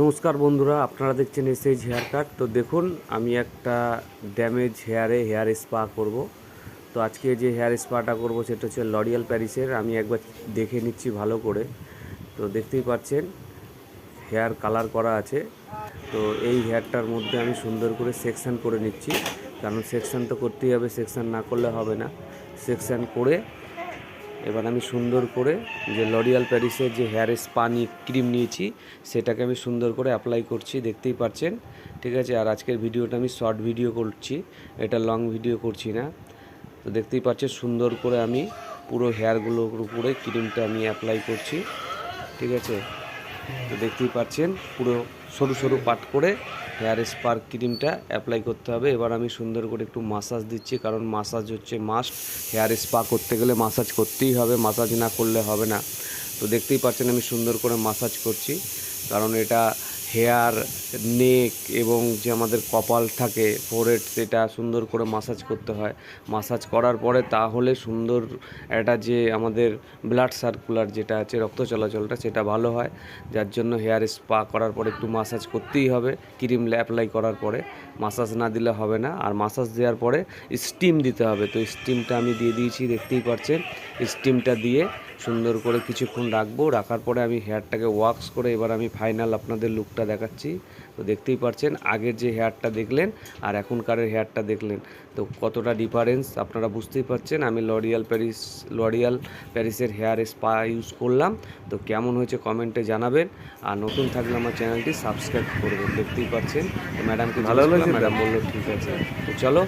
নমস্কার বন্ধুরা, আপনারা দেখছেন এসএইচ হেয়ার কাট তো দেখুন, আমি একটা ড্যামেজ হেয়ারে হেয়ার স্পা করব। তো আজকে যে হেয়ার স্পাটা করব, সেটা হচ্ছে লরিয়াল প্যারিসের আমি একবার দেখে নিচ্ছি ভালো করে। তো দেখতেই পাচ্ছেন হেয়ার কালার করা আছে। তো এই হেয়ারটার মধ্যে আমি সুন্দর করে সেকশন করে নিচ্ছি। কারণ সেকশন তো করতেই হবে সেকশন না করলে হবে না। সেকশান করে এবার আমি সুন্দর করে যে লরিয়াল প্যারিসের যে হেয়ার স্পা নিয়ে ক্রিম নিয়েছি, সেটাকে আমি সুন্দর করে অ্যাপ্লাই করছি, দেখতেই পাচ্ছেন, ঠিক আছে? আর আজকের ভিডিওটা আমি শর্ট ভিডিও করছি, এটা লং ভিডিও করছি না। তো দেখতেই পাচ্ছেন, সুন্দর করে আমি পুরো হেয়ারগুলোর উপরে ক্রিমটা আমি অ্যাপ্লাই করছি, ঠিক আছে? তো দেখতেই পাচ্ছেন, পুরো সরু সরু পাট করে হেয়ার স্পার ক্রিমটা অ্যাপ্লাই করতে হবে। এবার আমি সুন্দর করে একটু মাসাজ দিচ্ছি, কারণ মাসাজ হচ্ছে মাস্ট হেয়ার স্পা করতে গেলে মাসাজ করতেই হবে মাসাজ না করলে হবে না। তো দেখতেই পাচ্ছেন আমি সুন্দর করে মাসাজ করছি, কারণ এটা হেয়ার নেক এবং যে আমাদের কপাল থাকে ফোরহেড সেটা সুন্দর করে মাসাজ করতে হয়। মাসাজ করার পরে তাহলে সুন্দর একটা যে আমাদের ব্লাড সার্কুলার যেটা আছে, রক্ত চলাচলটা সেটা ভালো হয়। যার জন্য হেয়ার স্পা করার পরে একটু মাসাজ করতেই হবে। ক্রিম অ্যাপ্লাই করার পরে মাসাজ না দিলে হবে না। আর মাসাজ দেওয়ার পরে স্টিম দিতে হবে। তো স্টিমটা আমি দিয়ে দিয়েছি, দেখতেই পাচ্ছেন স্টিমটা দিয়ে সুন্দর করে কিছুক্ষণ রাখব। রাখার পরে আমি হেয়ারটাকে ওয়াক্স করে এবার আমি ফাইনাল আপনাদের লুকটা দেখাচ্ছি। তো দেখতেই পাচ্ছেন আগের যে হেয়ারটা দেখলেন আর এখনকারের হেয়ারটা দেখলেন। তো কতটা ডিফারেন্স আপনারা বুঝতেই পারছেন আমি লরিয়াল প্যারিস লরিয়াল প্যারিসের হেয়ার স্পা ইউজ করলাম। তো কেমন হয়েছে কমেন্টে জানাবেন। আর নতুন থাকলে আমার চ্যানেলটি সাবস্ক্রাইব করবেন। দেখতেই পাচ্ছেন ম্যাডামকে ভালো লাগছে ম্যাডাম বলল ঠিক আছে। তো চলো।